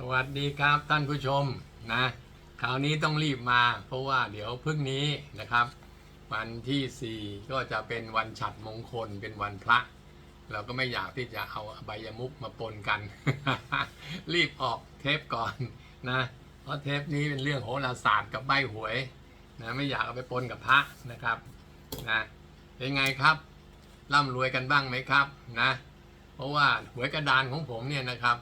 สวัสดีครับท่านผู้ชมนะคราวนี้ต้องรีบมา เพราะว่าเดี๋ยวพรุ่งนี้นะครับ วันที่ 4 ก็จะเป็นวันฉัดมงคลเป็นวันพระ เราก็ไม่อยากที่จะเอาอบายมุกมาปนกัน รีบออกเทปก่อนนะเพราะเทปนี้เป็นเรื่องโหราศาสตร์กับใบหวยนะไม่อยากเอาไปปนกับพระนะครับนะเป็นไงครับร่ำรวยกันบ้างไหมครับนะเพราะว่าหวยกระดานของผมเนี่ยนะครับ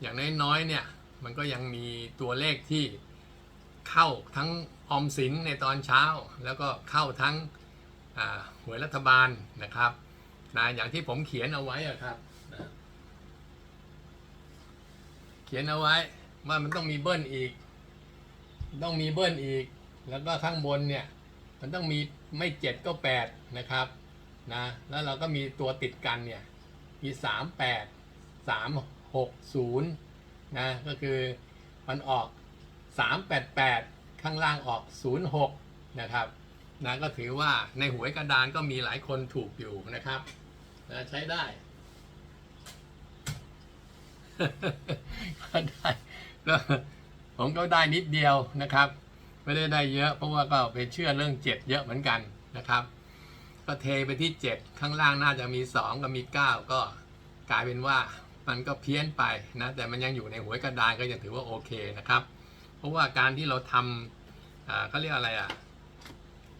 อย่างน้อยๆเนี่ยมันก็ยังมีตัวเลขที่เข้าทั้งออมสินในตอนเช้า แล้วก็เข้าทั้งหวยรัฐบาลนะครับนะอย่างที่ผมเขียนเอาไว้อะครับนะเขียนเอาไว้ว่ามันต้องมีเบิ้ลอีก ต้องมีเบิ้ลอีก แล้วก็ข้างบนเนี่ยมันต้องมีไม่เจ็ดก็แปดนะครับนะแล้วเราก็มีตัวติดกันเนี่ยมีสามแปดสาม 60นะก็คือมันออก 388 ข้างล่างออก 06 นะครับนะก็ถือว่าในหวยกระดานก็มีหลายคนถูกอยู่นะครับนะใช้ได้ก็ได้ก็ผมก็ได้นิดเดียวนะครับ ไม่ได้ได้เยอะ เพราะว่าก็ไปเชื่อเรื่อง7เยอะเหมือนกันนะครับก็เทไปที่ 7 ข้างล่างน่าจะมี 2 กับมี 9 ก็กลายเป็นว่า มันก็เพี้ยนไปนะ แต่มันยังอยู่ในหวยกระดานก็ยังถือว่าโอเคนะครับ เพราะว่าการที่เราทำอ่าเขาเรียกอะไรอะ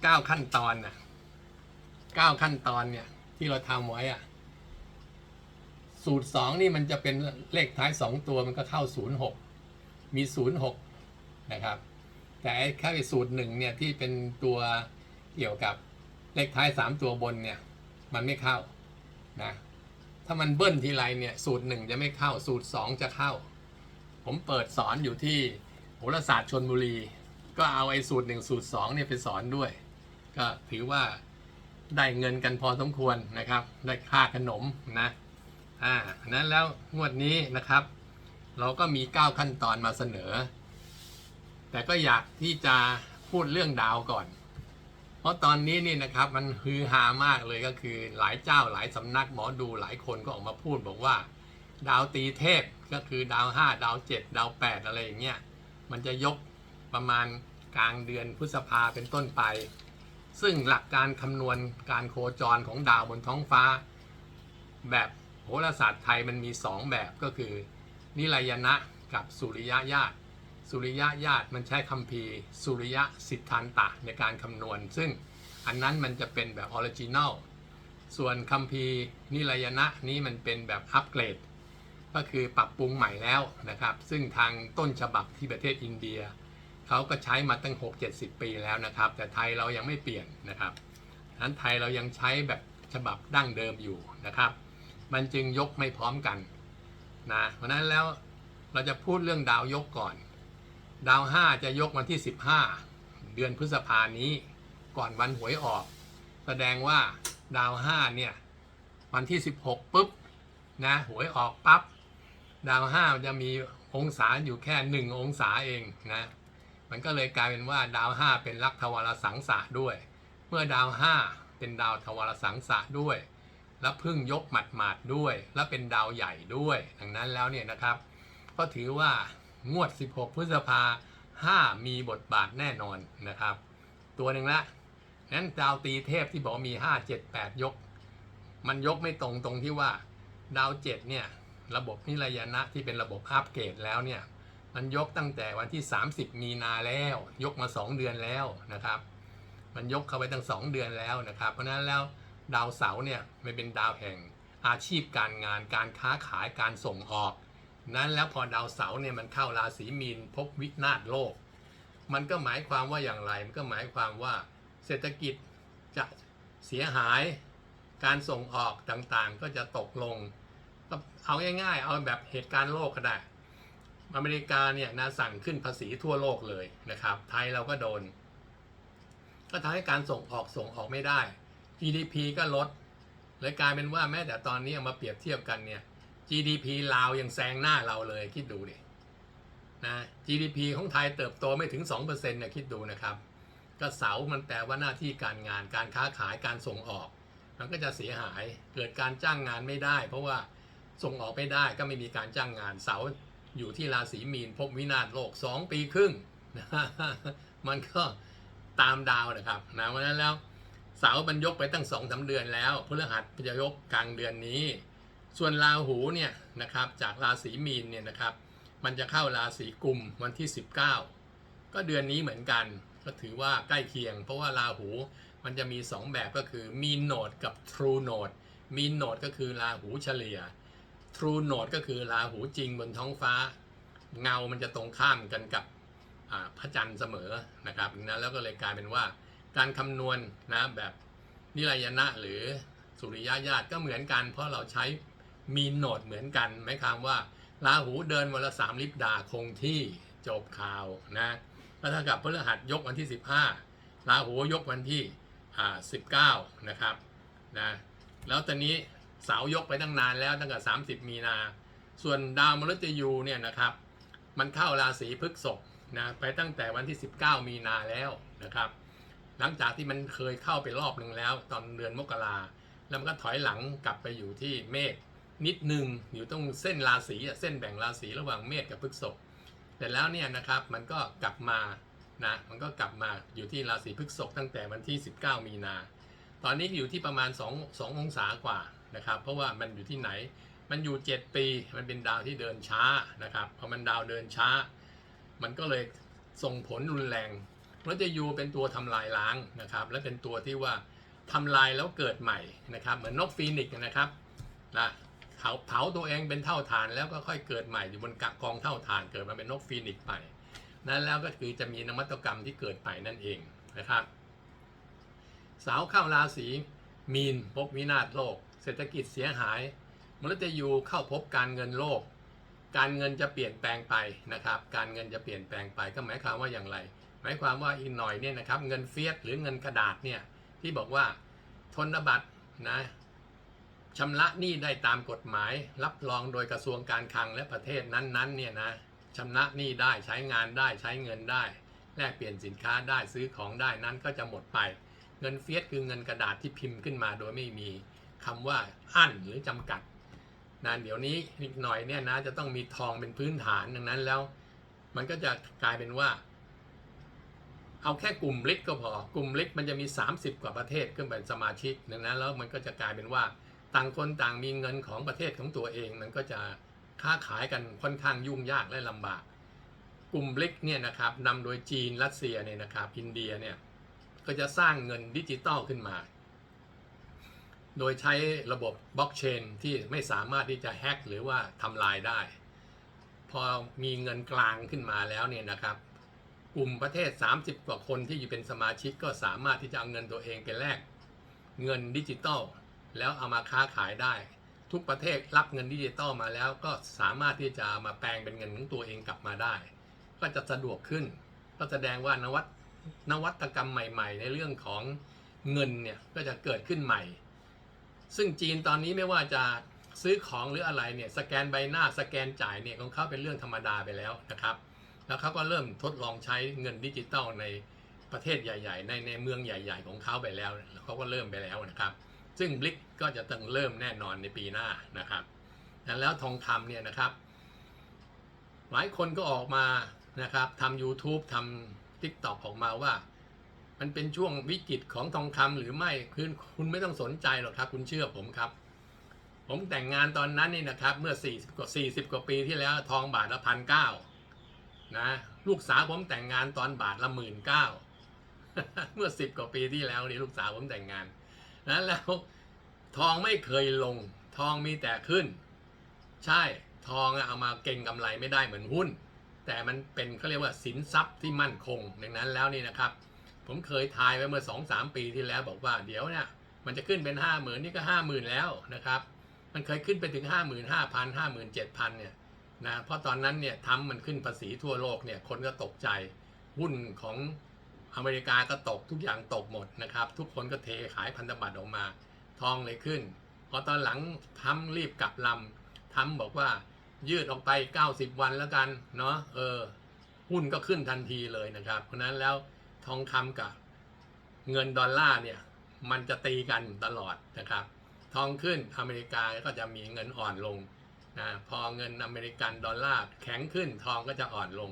เก้าขั้นตอนน่ะเก้าขั้นตอนเนี่ยที่เราทำไว้อะสูตรสองนี่มันจะเป็นเลขท้ายสองตัวมันก็เข้าศูนย์หกมีศูนย์หกนะครับ แต่แค่สูตรหนึ่งเนี่ยที่เป็นตัวเกี่ยวกับเลขท้ายสามตัวบนเนี่ย มันไม่เข้านะ ถ้ามันเบิ้ลทีไรเนี่ยสูตรหนึ่งจะไม่เข้าสูตรสองจะเข้า ผมเปิดสอนอยู่ที่โหราศาสตร์ชนบุรี ก็เอาไอ้สูตรหนึ่งสูตรสองเนี่ยไปสอนด้วย ก็ถือว่าได้เงินกันพอสมควรนะครับ ได้ค่าขนมนะอ่านั้นแล้วงวดนี้นะครับ เราก็มี 9 ขั้นตอนมาเสนอ แต่ก็อยากที่จะพูดเรื่องดาวก่อน เพราะตอนนี้นี่นะครับมันฮือฮามากเลยก็คือหลายเจ้าหลายสำนักหมอดูหลายคนก็ออกมาพูดบอกว่า ดาวตีเทพก็คือดาว 5 ดาว 7 ดาว 8 อะไรอย่างเงี้ยมันจะยกประมาณกลางเดือนพฤษภาเป็นต้นไป ซึ่งหลักการคำนวณการโคจรของดาวบนท้องฟ้า แบบโหราศาสตร์ไทยมันมี 2 แบบก็คือ นิรายณะกับสุริยญาต สุริยะญาติมันใช้คัมภีสุริยะสิทธานตะในการคำนวณ ซึ่งอันนั้นมันจะเป็นแบบออริจินอลส่วนคัมภีนิรยณะนี้มันเป็นแบบอัปเกรด ก็คือปรับปรุงใหม่แล้วนะครับ ซึ่งทางต้นฉบับที่ประเทศอินเดียเขาก็ใช้มาตั้ง 6-70 ปีแล้วนะครับ แต่ไทยเรายังไม่เปลี่ยนนะครับนั้นไทยเรายังใช้แบบฉบับดั้งเดิมอยู่นะครับ มันจึงยกไม่พร้อมกันนะเพราะนั้นแล้วเราจะพูดเรื่องดาวยกก่อน ดาว5จะยกวันที่ 15 เดือนพฤษภานี้ ก่อนวันหวยออก แสดงว่าดาว5เนี่ยวันที่ 16ปุ๊บนะหวยออกปั๊บดาว5มันจะมีองศาอยู่แค่ 1 องศาเองนะมันก็เลยกลายเป็นว่าดาว5เป็นลักษวารสังสะด้วย เมื่อดาว5เป็นดาวทวารสังสะด้วย แล้วพึ่งยกหมัดหมาดด้วย และเป็นดาวใหญ่ด้วยดังนั้นแล้วเนี่ยนะครับ ก็ถือว่า งวด 16 พฤษภา5มีบทบาทแน่นอนนะครับ ตัวหนึ่งละนั้นดาวตีเทพที่บอกมี 5 7 8 ยก มันยกไม่ตรงตรงที่ว่า ดาว7เนี่ย ระบบนิรายณะที่เป็นระบบอัปเกรดแล้วเนี่ย มันยกตั้งแต่วันที่ 30 มีนาแล้ว ยกมา 2 เดือนแล้วนะครับ มันยกเข้าไปตั้ง 2 เดือนแล้วนะครับ เพราะนั้นแล้วดาวเสาร์เนี่ยมันเป็นดาวแห่งอาชีพการงานการค้าขายการส่งออก นั้นแล้วพอดาวเสาร์เนี่ยมันเข้าราศีมีนพบวินาศโลก มันก็หมายความว่าอย่างไร มันก็หมายความว่าเศรษฐกิจจะเสียหาย การส่งออกต่างๆ ก็จะตกลง เอาง่ายๆ เอาแบบเหตุการณ์โลกก็ได้ อเมริกาเนี่ยนะสั่งขึ้นภาษีทั่วโลกเลยนะครับ ไทยเราก็โดน ก็ทำให้การส่งออกส่งออกไม่ได้ GDP ก็ลดเลยกลายเป็นว่าแม้แต่ตอนนี้มาเปรียบเทียบกันเนี่ย GDP ลาวยังแซงหน้าเราเลยคิดดูดินะ GDP ของไทยเติบโตไม่ถึง2%เนี่ยคิดดูนะครับก็เสามันแปลว่าหน้าที่การงานการค้าขายการส่งออก มันก็จะเสียหายเกิดการจ้างงานไม่ได้ เพราะว่าส่งออกไม่ได้ก็ไม่มีการจ้างงานเสาอยู่ที่ราศีมีนพบวินาศโลกสองปีครึ่งนะมันก็ตามดาวนะครับนะเพราะนั้นแล้วเสามันยกไปตั้งสองสาเดือนแล้วพฤหัสจะยกกลางเดือนนี้ ส่วนราหูเนี่ยนะครับจากราศีมีนเนี่ยนะครับมันจะเข้าราศีกุมวันที่ 19 ก็เดือนนี้เหมือนกัน ก็ถือว่าใกล้เคียง เพราะว่าราหูมันจะมี 2 แบบก็คือมีโนดกับ True Node มีโนดก็คือราหูเฉลี่ย True Node ก็คือราหูจริงบนท้องฟ้า เงามันจะตรงข้ามกันกับอ่าพระจันทร์เสมอนะครับนะแล้วก็เลยกลายเป็นว่าการคำนวณนะแบบนิรายณะหรือสุริยญาติก็เหมือนกัน เพราะเราใช้ มีโนดเหมือนกันไหมความว่าราหูเดินวันละสามลิบดาคงที่จบข่าวนะแล้วถ้ากับพฤหัสยกวันที่ 15ราหูยกวันที่อ่า19นะครับนะแล้วตอนนี้เสายกไปตั้งนานแล้วตั้งแต่ 30 มีนา ส่วนดาวมฤตยูเนี่ยนะครับ มันเข้าราศีพฤษภนะไปตั้งแต่วันที่ 19 มีนาแล้วนะครับ หลังจากที่มันเคยเข้าไปรอบหนึ่งแล้ว ตอนเดือนมกราแล้วมันก็ถอยหลังกลับไปอยู่ที่เมษ นิดหนึ่งอยู่ตรงเส้นราศีเส้นแบ่งราศีระหว่างเมษกับพฤษภแต่แล้วเนี่ยนะครับมันก็กลับมานะมันก็กลับมาอยู่ที่ราศีพฤษภตั้งแต่วันที่ 19 มีนา ตอนนี้อยู่ที่ประมาณ 2 2 องศากว่านะครับ เพราะว่ามันอยู่ที่ไหนมันอยู่ 7 ปี มันเป็นดาวที่เดินช้านะครับพอมันดาวเดินช้า มันก็เลยส่งผลรุนแรงมันจะยูเป็นตัวทำลายล้างนะครับ และเป็นตัวที่ว่าทำลายแล้วเกิดใหม่นะครับ เหมือนนกฟีนิกซ์นะครับนะ เผาเผาตัวเองเป็นเท่าฐานแล้วก็ค่อยเกิดใหม่อยู่บนกองเท่าฐานเกิดมาเป็นนกฟีนิกซ์ใหม่นั่นแล้วก็คือจะมีนวัตกรรมที่เกิดใหม่นั่นเองนะครับสาวเข้าราศีมีนพบวินาศโลก เศรษฐกิจเสียหายมฤตยูเข้าพบการเงินโลก การเงินจะเปลี่ยนแปลงไปนะครับ การเงินจะเปลี่ยนแปลงไปก็หมายความว่าอย่างไร หมายความว่าอีกหน่อยเนี่ยนะครับเงินเฟียสหรือเงินกระดาษเนี่ยที่บอกว่าธนบัตรนะ ชำระหนี้ได้ตามกฎหมาย รับรองโดยกระทรวงการคลังและประเทศนั้นๆเนี่ยนะชำระหนี้ได้ใช้งานได้ใช้เงินได้ แลกเปลี่ยนสินค้าได้ซื้อของได้นั้นก็จะหมดไป เงินเฟียสคือเงินกระดาษที่พิมพ์ขึ้นมาโดยไม่มีคำว่าอั้นหรือจำกัดนะเดี๋ยวนี้อีกหน่อยเนี่ยนะจะต้องมีทองเป็นพื้นฐานดังนั้นแล้ว มันก็จะกลายเป็นว่า เอาแค่กลุ่มลิกก็พอกลุ่มลิกมันจะมี 30 กว่าประเทศขึ้นเป็นสมาชิกดังนั้นแล้วมันก็จะกลายเป็นว่า ต่างคนต่างมีเงินของประเทศของตัวเอง มันก็จะค้าขายกันค่อนข้างยุ่งยากและลำบาก กลุ่มบลิกเนี่ยนะครับนำโดยจีนรัสเซียเนี่ยนะครับอินเดียเนี่ยก็จะสร้างเงินดิจิตอลขึ้นมา โดยใช้ระบบบล็อกเชนที่ไม่สามารถที่จะแฮ็กหรือว่าทำลายได้ พอมีเงินกลางขึ้นมาแล้วเนี่ยนะครับ กลุ่มประเทศ 30 กว่าคนที่อยู่เป็นสมาชิกก็สามารถที่จะเอาเงินตัวเองไปแลกเงินดิจิตอล แล้วเอามาค้าขายได้ ทุกประเทศรับเงินดิจิตอลมาแล้วก็สามารถที่จะมาแปลงเป็นเงินของตัวเองกลับมาได้ ก็จะสะดวกขึ้น ก็แสดงว่านวัตนวัตกรรมใหม่ ๆ ในเรื่องของเงินเนี่ยก็จะเกิดขึ้นใหม่ ซึ่งจีนตอนนี้ไม่ว่าจะซื้อของหรืออะไรเนี่ยสแกนใบหน้าสแกนจ่ายเนี่ยของเขาเป็นเรื่องธรรมดาไปแล้วนะครับ แล้วเขาก็เริ่มทดลองใช้เงินดิจิตอลในประเทศใหญ่ ๆ ในในเมืองใหญ่ ๆ ของเขาไปแล้วเขาก็เริ่มไปแล้วนะครับ ซึ่งบลิกก็จะต้องเริ่มแน่นอนในปีหน้านะครับแล้วทองคำเนี่ยนะครับ หลายคนก็ออกมานะครับทำ YouTube ทำ TikTok ออกมาว่า มันเป็นช่วงวิกฤตของทองคำหรือไม่คือคุณไม่ต้องสนใจหรอกครับ คุณเชื่อผมครับ ผมแต่งงานตอนนั้นนี่นะครับ เมื่อ 40 กว่า 40 กว่าปีที่แล้วทองบาทละพันเก้านะลูกสาวผมแต่งงานตอนบาทละหมื่นเก้าเมื่อ 10 กว่าปีที่แล้วนี่ลูกสาวผมแต่งงาน นั้นแล้วทองไม่เคยลง ทองมีแต่ขึ้น ใช่ทองเอามาเก่งกำไรไม่ได้เหมือนหุ้น แต่มันเป็นเขาเรียกว่าสินทรัพย์ที่มั่นคงดังนั้นแล้วนี่นะครับ ผมเคยทายไว้เมื่อ 2 3 ปีที่แล้วบอกว่าเดี๋ยวเนี่ยมันจะขึ้นเป็น 5 0,000นี่ก็ 50,000 แล้วนะครับมันเคยขึ้นไปถึง 5 5 0 0 0 57,000เนี่ยนะเพราะตอนนั้นเนี่ยทำมันขึ้นภาษีทั่วโลกเนี่ยคนก็ตกใจหุ้นของ อเมริกาก็ตกทุกอย่างตกหมดนะครับ ทุกคนก็เทขายพันธบัตรออกมา ทองเลยขึ้น พอตอนหลังทำรีบกลับลำทำบอกว่ายืดออกไป 90 วันแล้วกันเนาะเออหุ้นก็ขึ้นทันทีเลยนะครับ เพราะฉะนั้นแล้วทองคำกับเงินดอลลาร์เนี่ย มันจะตีกันตลอดนะครับ ทองขึ้นอเมริกาก็จะมีเงินอ่อนลงนะพอเงินอเมริกันดอลลาร์แข็งขึ้นทองก็จะอ่อนลง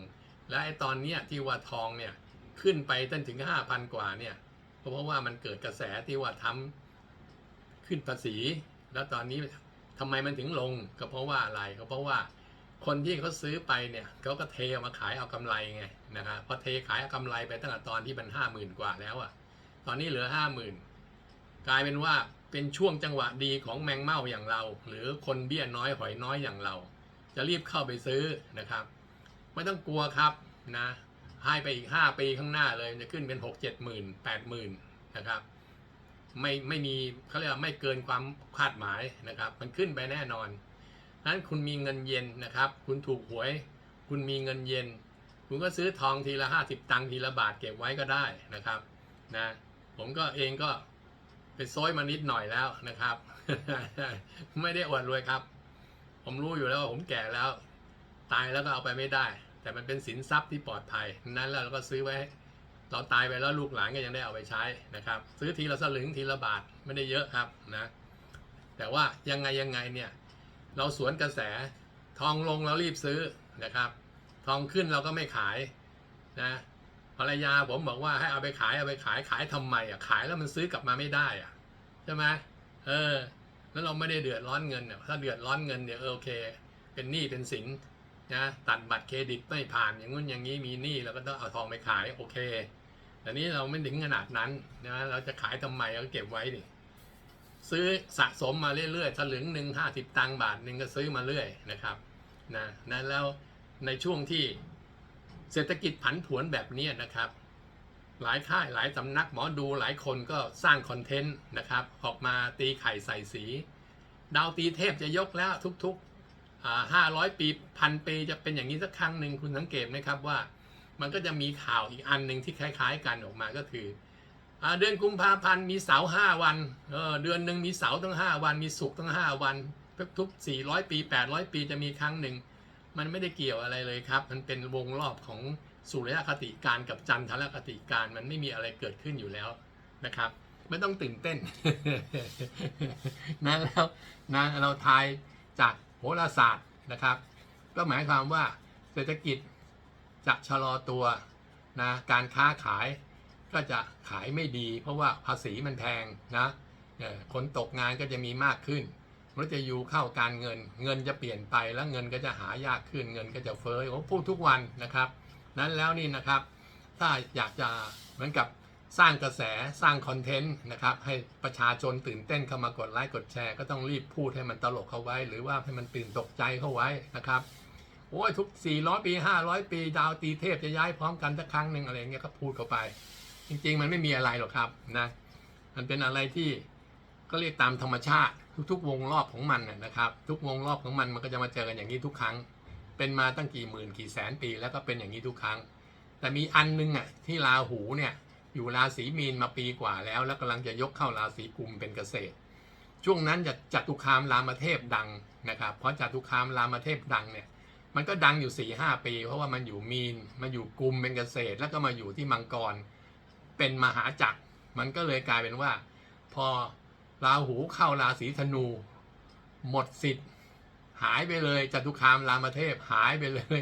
และไอ้ตอนเนี้ยที่ว่าทองเนี่ย ขึ้นไปจนถึง5,000กว่าเนี่ยเพราะว่ามันเกิดกระแสที่ว่าทำขึ้นภาษี แล้วตอนนี้ทำไมมันถึงลงก็เพราะว่าอะไรก็เพราะว่าคนที่เขาซื้อไปเนี่ยเขาก็เทเอามาขายเอากำไรไงนะครับพอเทขายเอากำไรไปตั้งแต่ตอนที่มันห้าหมื่นกว่าแล้วอะตอนนี้เหลือห้าหมื่นกลายเป็นว่าเป็นช่วงจังหวะดีของแมงเม่าอย่างเรา หรือคนเบี้ยน้อยหอยน้อยอย่างเรา จะรีบเข้าไปซื้อนะครับ ไม่ต้องกลัวครับนะ ให้ไปอีก 5 ปีข้างหน้าเลยจะขึ้นเป็น 6 7หมื่น8หมื่นนะครับไม่ไม่มีเขาเรียกว่าไม่เกินความคาดหมายนะครับ มันขึ้นไปแน่นอนนั้นคุณมีเงินเย็นนะครับ คุณถูกหวย คุณมีเงินเย็น คุณก็ซื้อทองทีละ 50 ตังค์ทีละบาทเก็บไว้ก็ได้นะครับนะผมก็เองก็ไปซอยมานิดหน่อยแล้วนะครับ ไม่ได้อวดรวยครับ ผมรู้อยู่แล้วว่าผมแก่แล้ว ตายแล้วก็เอาไปไม่ได้ แต่มันเป็นสินทรัพย์ที่ปลอดภัย นั้นแล้วเราก็ซื้อไว้ เราตายไปแล้วลูกหลานก็ยังได้เอาไปใช้นะครับ ซื้อทีละสลึงทีละบาทไม่ได้เยอะครับนะ แต่ว่ายังไงยังไงเนี่ยเราสวนกระแสทองลงเรารีบซื้อนะครับ ทองขึ้นเราก็ไม่ขายนะภรรยาผมบอกว่าให้เอาไปขายเอาไปขายขายทำไมอะขายแล้วมันซื้อกลับมาไม่ได้อะใช่ไหมเออแล้วเราไม่ได้เดือดร้อนเงินเนี่ยถ้าเดือดร้อนเงินเนี่ยเออโอเค เป็นหนี้เป็นสิน นะตัดบัตรเครดิตไม่ผ่านอย่างงู้นอย่างนี้มีหนี้เราก็ต้องเอาทองไปขายโอเคแต่นี้เราไม่ถึงขนาดนั้นนะเราจะขายทำไมเราก็เก็บไว้ดิซื้อสะสมมาเรื่อยๆสลึงหนึ่งห้าสิบตังค์บาทหนึ่งก็ซื้อมาเรื่อยนะครับนะนั้นแล้วในช่วงที่เศรษฐกิจผันผวนแบบนี้นะครับ หลายค่ายหลายสำนักหมอดูหลายคนก็สร้างคอนเทนต์นะครับ ออกมาตีไข่ใส่สี ดาวตีเทพจะยกแล้วทุกๆ ห้าร้อยปีพันปีจะเป็นอย่างนี้สักครั้งหนึ่งคุณสังเกตไหมครับว่า มันก็จะมีข่าวอีกอันหนึ่งที่คล้าย ๆ กันออกมาก็คืออเดือนกุมภาพันธ์มีเสาห้าวันเเดือนหนึ่งมีเสาตั้งห้าวัน มีศุกร์ตั้งห้าวันทุกๆสี่ร้อยปีแปดร้อยปีจะมีครั้งหนึ่งมันไม่ได้เกี่ยวอะไรเลยครับ มันเป็นวงรอบของสุริยคติการกับจันทรคติการมันไม่มีอะไรเกิดขึ้นอยู่แล้วนะครับ ไม่ต้องตื่นเต้นนะแล้วนะเราทายจาก โหราศาสตร์นะครับ ก็หมายความว่าเศรษฐกิจจะชะลอตัวนะการค้าขายก็จะขายไม่ดี เพราะว่าภาษีมันแพงนะคนตกงานก็จะมีมากขึ้นรถจะอยู่เข้าการเงิน เงินจะเปลี่ยนไปแล้วเงินก็จะหายากขึ้น เงินก็จะเฟ้อผมพูดทุกวันนะครับ นั้นแล้วนี่นะครับ ถ้าอยากจะเหมือนกับ สร้างกระแสสร้างคอนเทนต์นะครับให้ประชาชนตื่นเต้นเข้ามากดไลค์กดแชร์ก็ต้องรีบพูดให้มันตลกเข้าไว้ หรือว่าให้มันตื่นตกใจเข้าไว้นะครับโอ้ยทุก 400 ปี 500 ปี ดาวตีเทพจะย้ายพร้อมกันสักครั้งหนึ่งอะไรเงี้ยก็พูดเข้าไป จริง ๆ มันไม่มีอะไรหรอกครับนะมันเป็นอะไรที่ก็เรียกตามธรรมชาติทุกๆ วงรอบของมันนะครับ ทุกวงรอบของมันมันก็จะมาเจอกันอย่างนี้ทุกครั้ง เป็นมาตั้งกี่หมื่นกี่แสนปีแล้วก็เป็นอย่างนี้ทุกครั้ง แต่มีอันนึงอะที่ราหูเนี่ย อยู่ราศีมีนมาปีกว่าแล้ว แล้วกำลังจะยกเข้าราศีกุมเป็นเกษตร ช่วงนั้นจะจัตุคามรามเทพดังนะครับเพราะจัตุคามรามเทพดังเนี่ยมันก็ดังอยู่4ี่หปี เพราะว่ามันอยู่มีนมาอยู่กุมเป็นเกษตร แล้วก็มาอยู่ที่มังกรเป็นมหาจักร มันก็เลยกลายเป็นว่า พอราหูเข้าราศีธนู หมดสิทธิ์ หายไปเลยจตุคามรามเทพหายไปเลย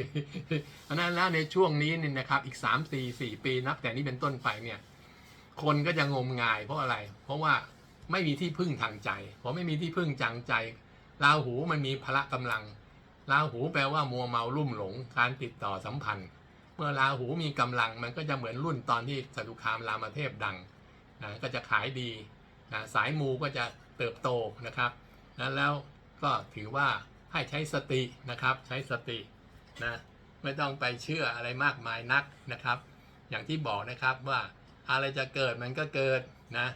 เพราะนั้นแล้วในช่วงนี้นี่นะครับ อีก3 4 4ปีนับแต่นี้เป็นต้นไปเนี่ย คนก็จะงมงายเพราะอะไร เพราะว่าไม่มีที่พึ่งทางใจพอไม่มีที่พึ่งจังใจราหูมันมีพละกำลังราหูแปลว่ามัวเมาลุ่มหลง การติดต่อสัมพันธ์ เมื่อราหูมีกำลังมันก็จะเหมือนรุ่นตอนที่จตุคามรามเทพดังนะก็จะขายดีนะสายมูก็จะเติบโตนะครับ แล้วก็ถือว่า ให้ใช้สตินะครับ ใช้สตินะไม่ต้องไปเชื่ออะไรมากมายนักนะครับ อย่างที่บอกนะครับว่าอะไรจะเกิดมันก็เกิดนะ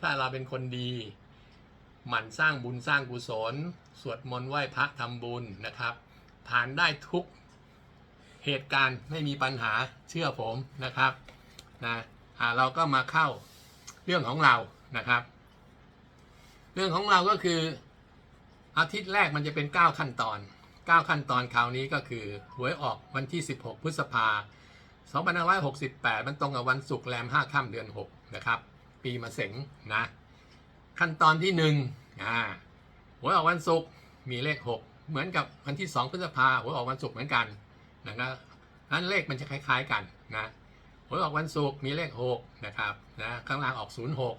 ถ้าเราเป็นคนดี หมั่นสร้างบุญสร้างกุศล สวดมนต์ไหว้พระทำบุญนะครับ ผ่านได้ทุกเหตุการณ์ไม่มีปัญหาเชื่อผมนะครับนะเราก็มาเข้าเรื่องของเรานะครับ เรื่องของเราก็คือ อาทิตย์แรกมันจะเป็น 9 ขั้นตอน 9 ขั้นตอนคราวนี้ก็คือหวยออกวันที่ 16 พฤษภา2568 มันตรงกับวันศุกร์แรม 5 ค่ำเดือน 6 นะครับ ปีมะเสงนะ ขั้นตอนที่1อ่าหวยออกวันศุกร์มีเลขหกเหมือนกับวันที่สองพฤษภาหวยออกวันศุกร์เหมือนกันนะครับนั้นเลขมันจะคล้าย ๆกันนะหวยออกวันศุกร์มีเลขหกนะครับนะข้างล่างออกศูนย์หก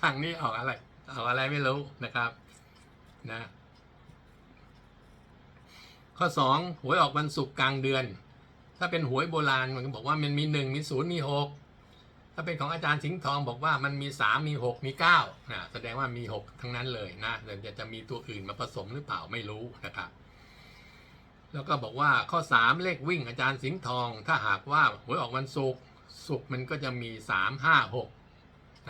ข้างนี้ออกอะไรออกอะไรไม่รู้นะครับ นะ ข้อสองหวยออกวันศุกร์กลางเดือน ถ้าเป็นหวยโบราณมันก็บอกว่ามันมีหนึ่งมีศูนย์มีหกถ้าเป็นของอาจารย์สิงห์ทองบอกว่ามันมีสามมีหกมีเก้านะแสดงว่ามีหกทั้งนั้นเลยนะแต่จะจะมีตัวอื่นมาผสมหรือเปล่าไม่รู้นะครับแล้วก็บอกว่าข้อสามเลขวิ่งอาจารย์สิงห์ทอง ถ้าหากว่าหวยออกวันศุกร์ศุกร์มันก็จะมีสามห้าหก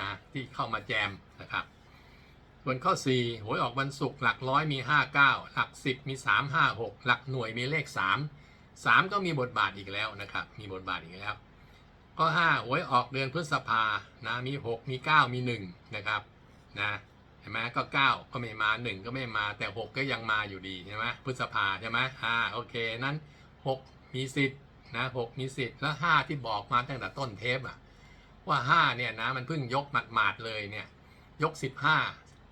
นะที่เข้ามาแจมนะครับ ส่วนข้อสี่หวยออกวันศุกร์หลักร้อยมีห้าเก้าหลักสิบมีสามห้าหกหลักหน่วยมีเลขสามสามก็มีบทบาทอีกแล้วนะครับ มีบทบาทอีกแล้ว ข้อห้าหวยออกเดือนพฤษภานะมีหกมีเก้ามีหนึ่งนะครับนะเห็นไหมก็เก้าก็ไม่มาหนึ่งก็ไม่มาแต่หกก็ยังมาอยู่ดีใช่ไหมพฤษภาใช่ไหมอ่าโอเคนั้นหกมีสิทธิ์นะหกมีสิทธิ์แล้วห้าที่บอกมาตั้งแต่ต้นเทปอะว่าห้าเนี่ยนะมันเพิ่งยกหมาดๆเลยเนี่ยยกสิบ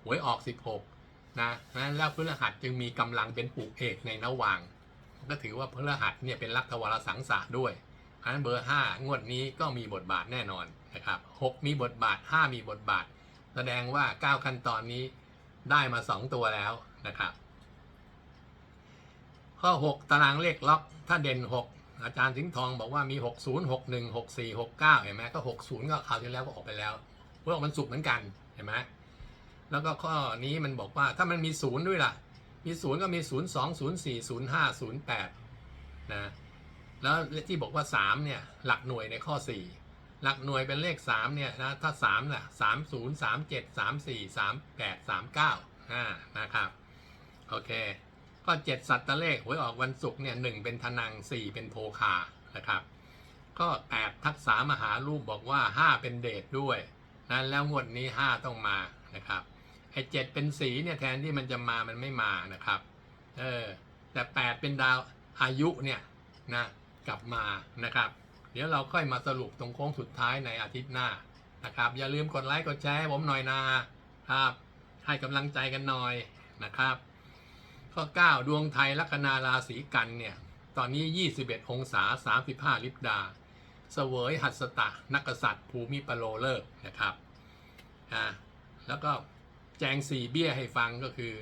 หวยออกสิบหกนะนั้นแล้วพฤหัสจึงมีกำลังเป็นปุกเอกในระหว่าง ก็ถือว่าพฤหัสเนี่ยเป็นลักษวารสังสะด้วยอันนั้นเบอร์ 5 งวดนี้ก็มีบทบาทแน่นอนนะครับ6มีบทบาท 5 มีบทบาท แสดงว่า 9 ขั้นตอนนี้ได้มา 2 ตัวแล้วนะครับ ข้อ 6 ตารางเลขล็อกถ้าเด่น 6 อาจารย์สิงห์ทองบอกว่ามี 60 61 64 69 เห็นไหมก็ 60 ก็คราวที่แล้วก็ออกไปแล้วเพื่อมันสุกเหมือนกันเห็นไหม แล้วก็ข้อนี้มันบอกว่าถ้ามันมีศูนย์ด้วยล่ะ มีศูนย์ก็มีศูนย์สองศูนย์สี่ศูนย์ห้าศูนย์แปดนะ แล้วที่บอกว่าสามเนี่ยหลักหน่วยในข้อสี่หลักหน่วยเป็นเลขสามเนี่ยนะถ้าสามน่ะสามศูนย์สามเจ็ดสามสี่สามแปดสามเก้าอ่านะครับ โอเค ก็เจ็ดสัตว์ตะเลขหวยออกวันศุกร์เนี่ยหนึ่งเป็นธนังสี่เป็นโพคานะครับ ก็แปดทักษามหารูปบอกว่าห้าเป็นเดชด้วยนะแล้วงวดนี้ห้าต้องมานะครับ ไอ้เจ็ดเป็นสีเนี่ยแทนที่มันจะมามันไม่มานะครับ เออ แต่แปดเป็นดาวอายุเนี่ยนะกลับมานะครับ เดี๋ยวเราค่อยมาสรุปตรงโค้งสุดท้ายในอาทิตย์หน้านะครับ อย่าลืมกดไลค์กดแชร์ให้ผมหน่อยนะครับ ให้กำลังใจกันหน่อยนะครับ ข้อ 9 ดวงไทยลัคนาราศีกันเนี่ยตอนนี้ 21 องศา 35 ลิบดาเสวยหัสตะนักษัตริย์ ภูมิปโลเลิกนะครับอ่าแล้วก็ จงสี่เบี้ยให้ฟังก็คือ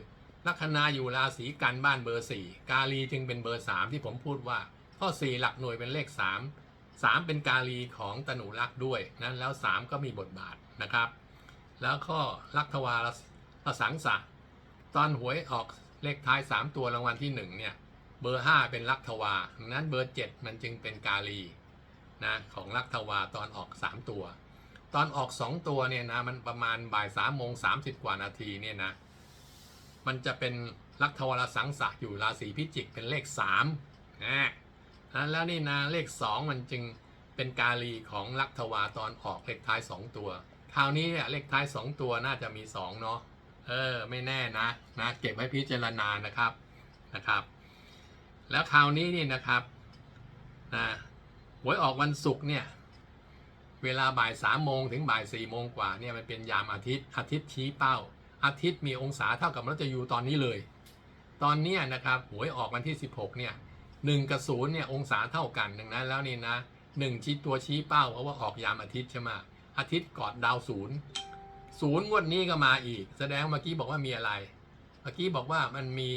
ลัคนาอยู่ราศีกันบ้านเบอร์สี่กาลีจึงเป็นเบอร์สามที่ผมพูดว่า ข้อสี่หลักหน่วยเป็นเลขสามสามเป็นกาลีของตนุรักษ์ด้วยนั้นแล้วสามก็มีบทบาทนะครับ แล้วข้อลักทวารสสังสะตอนหวยออกเลขท้ายสามตัวรางวัลที่หนึ่งเนี่ยเบอร์ห้าเป็นลักทวาดังนั้นเบอร์เจ็ดมันจึงเป็นกาลีนะของลักทวาตอนออกสามตัว ตอนออก2ตัวเนี่ยนะมันประมาณบ่ายสามโมงสามสิบกว่านาทีเนี่ยนะ มันจะเป็นลักทวารสังสะอยู่ราศีพิจิกเป็นเลข3นะแล้วนี่นะเลข2มันจึงเป็นกาลีของลักทวาตอนออกเลขท้าย2ตัว คราวนี้เนี่ยเลขท้าย2ตัวน่าจะมี2เนาะเออไม่แน่นะนะเก็บไว้พิจารณานะครับนะครับ แล้วคราวนี้นี่นะครับนะหวยออกวันศุกร์เนี่ย เวลาบ่ายสามโมงถึงบ่ายสี่โมงกว่าเนี่ยมันเป็นยามอาทิตย์อาทิตย์ชี้เป้า อาทิตย์มีองศาเท่ากับมฤตยูตอนนี้เลย ตอนนี้นะครับหวยออกวันที่ 16เนี่ยหนึ่งกับศูนย์เนี่ยองศาเท่ากันดังนั้นแล้วนี่นะหนึ่งชี้ตัวชี้เป้าเพราะว่าออกยามอาทิตย์ใช่ไหมอาทิตย์กอดดาวศูนย์ศูนย์งวดนี้ก็มาอีก แสดงเมื่อกี้บอกว่ามีอะไร เมื่อกี้บอกว่ามันมี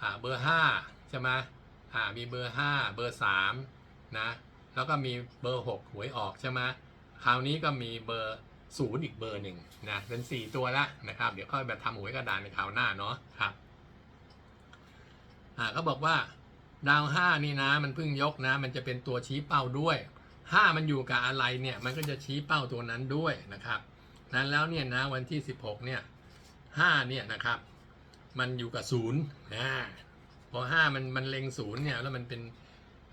อ่าเบอร์ห้าใช่ไหมอ่ามีเบอร์ห้าเบอร์สามนะแล้วก็มีเบอร์หกหวยออกใช่ไหม คราวนี้ก็มีเบอร์ศูนย์อีกเบอร์หนึ่งนะเป็นสี่ตัวละนะครับ เดี๋ยวค่อยแบบทำหวยกระดานในคราวหน้าเนาะครับอ่าเขาบอกว่าดาวห้านี่นะ มันเพิ่งยกนะ มันจะเป็นตัวชี้เป้าด้วยห้ามันอยู่กับอะไรเนี่ยมันก็จะชี้เป้าตัวนั้นด้วยนะครับนั้นแล้วเนี่ยนะวันที่สิบหกเนี่ยห้าเนี่ยนะครับมันอยู่กับศูนย์นะพอห้ามันมันเล็งศูนย์เนี่ยแล้วมันเป็น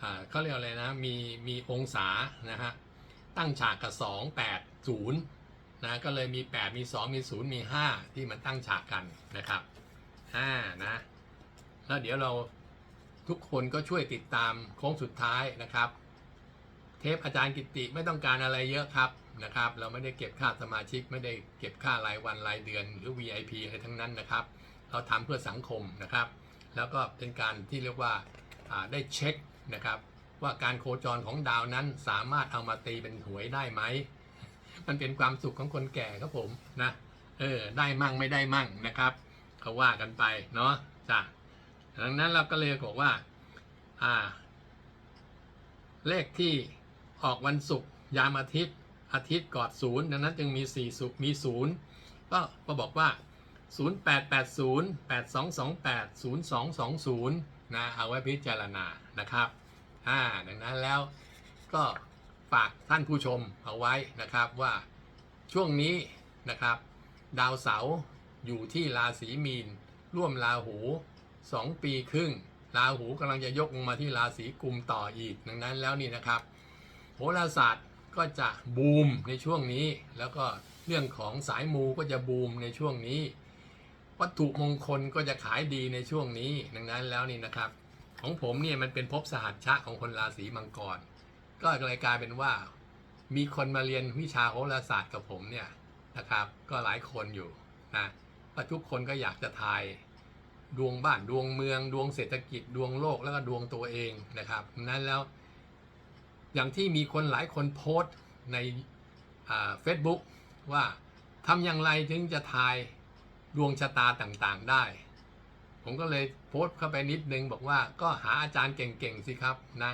อ่าเขาเรียกอะไรนะมีมีองศานะฮะ ตั้งฉากกับ 2 8 0นะก็เลยมี 8 มี 2 มี 0 มี 5 ที่มันตั้งฉากกันนะครับ5นะแล้วเดี๋ยวเราทุกคนก็ช่วยติดตามโค้งสุดท้ายนะครับ เทปอาจารย์กิติไม่ต้องการอะไรเยอะครับนะครับ เราไม่ได้เก็บค่าสมาชิกไม่ได้เก็บค่ารายวันรายเดือนหรือ VIP อะไรทั้งนั้นนะครับ เราทำเพื่อสังคมนะครับ แล้วก็เป็นการที่เรียกว่าอ่าได้เช็คนะครับ ว่าการโคจรของดาวนั้นสามารถเอามาตีเป็นหวยได้ไหม มันเป็นความสุขของคนแก่ครับผมนะเออได้มั่งไม่ได้มั่งนะครับเขาว่ากันไปเนาะจ้ะดังนั้นเราก็เลยบอกว่าอ่า เลขที่ออกวันศุกร์ยามอาทิตย์ อาทิตย์กอดศูนย์ดังนั้นจึงมี4ศุกร์มีศูนย์ก็ก็บอกว่า 0880 8228 0220 นะเอาไว้พิจารณานะครับ อ่าดังนั้นแล้วก็ฝากท่านผู้ชมเอาไว้นะครับว่าช่วงนี้นะครับ ดาวเสาร์อยู่ที่ราศีมีน ร่วมราหู 2 ปีครึ่ง ราหูกำลังจะยกลงมาที่ราศีกุมต่ออีก ดังนั้นแล้วนี่นะครับ โหราศาสตร์ก็จะบูมในช่วงนี้ แล้วก็เรื่องของสายมูก็จะบูมในช่วงนี้ วัตถุมงคลก็จะขายดีในช่วงนี้ ดังนั้นแล้วนี่นะครับ ของผมเนี่ยมันเป็นภพสหัชชะของคนราศีมังกร ก็เลยกลายเป็นว่า มีคนมาเรียนวิชาโหราศาสตร์กับผมเนี่ยนะครับ ก็หลายคนอยู่นะว่ทุกคนก็อยากจะทายดวงบ้านดวงเมือง ดวงเศรษฐกิจดวงโลกแล้วก็ดวงตัวเองนะครับนั้นแล้ว อย่างที่มีคนหลายคนโพสต์ในเฟซบุ๊กว่าทำอย่างไรถึงจะทายดวงชะตาต่างๆได้ ผมก็เลยโพสต์เข้าไปนิดนึงบอกว่าก็หาอาจารย์เก่งๆสิครับนะ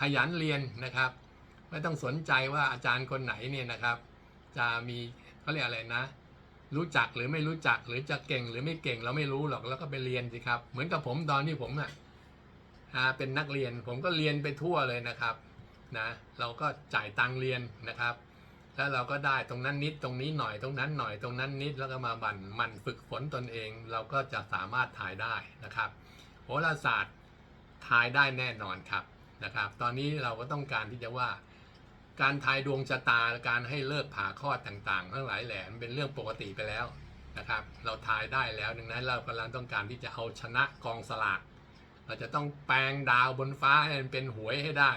ขยันเรียนนะครับ ไม่ต้องสนใจว่าอาจารย์คนไหนเนี่ยนะครับ จะมีเขาเรียกอะไรนะ รู้จักหรือไม่รู้จักหรือจะเก่งหรือไม่เก่งเราไม่รู้หรอกแล้วก็ไปเรียนสิครับ เหมือนกับผมตอนที่ผมอะเป็นนักเรียนผมก็เรียนไปทั่วเลยนะครับนะเราก็จ่ายตังเรียนนะครับ แล้วเราก็ได้ตรงนั้นนิดตรงนี้หน่อยตรงนั้นหน่อยตรงนั้นนิดแล้วก็มาบั่นมันฝึกฝนตนเอง เราก็จะสามารถถ่ายได้นะครับ โหราศาสตร์ถ่ายได้แน่นอนครับนะครับ ตอนนี้เราก็ต้องการที่จะว่า การทายดวงชะตาการให้เลิกผ่าคลอดต่างๆ ทั้งหลายแหล่มันเป็นเรื่องปกติไปแล้วนะครับ เราทายได้แล้วดังนั้นเรากำลังต้องการที่จะเอาชนะกองสลากเราจะต้องแปลงดาวบนฟ้าให้มันเป็นหวยให้ได้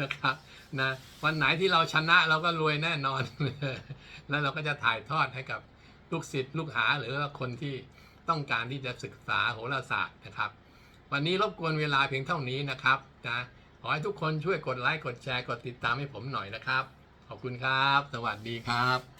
นะครับนะวันไหนที่เราชนะเราก็รวยแน่นอน แล้วเราก็จะถ่ายทอดให้กับลูกศิษย์ลูกหาหรือว่าคนที่ต้องการที่จะศึกษาโหราศาสตร์นะครับ วันนี้รบกวนเวลาเพียงเท่านี้นะครับนะขอให้ทุกคนช่วยกดไลค์กดแชร์กดติดตามให้ผมหน่อยนะครับ ขอบคุณครับ สวัสดีครับ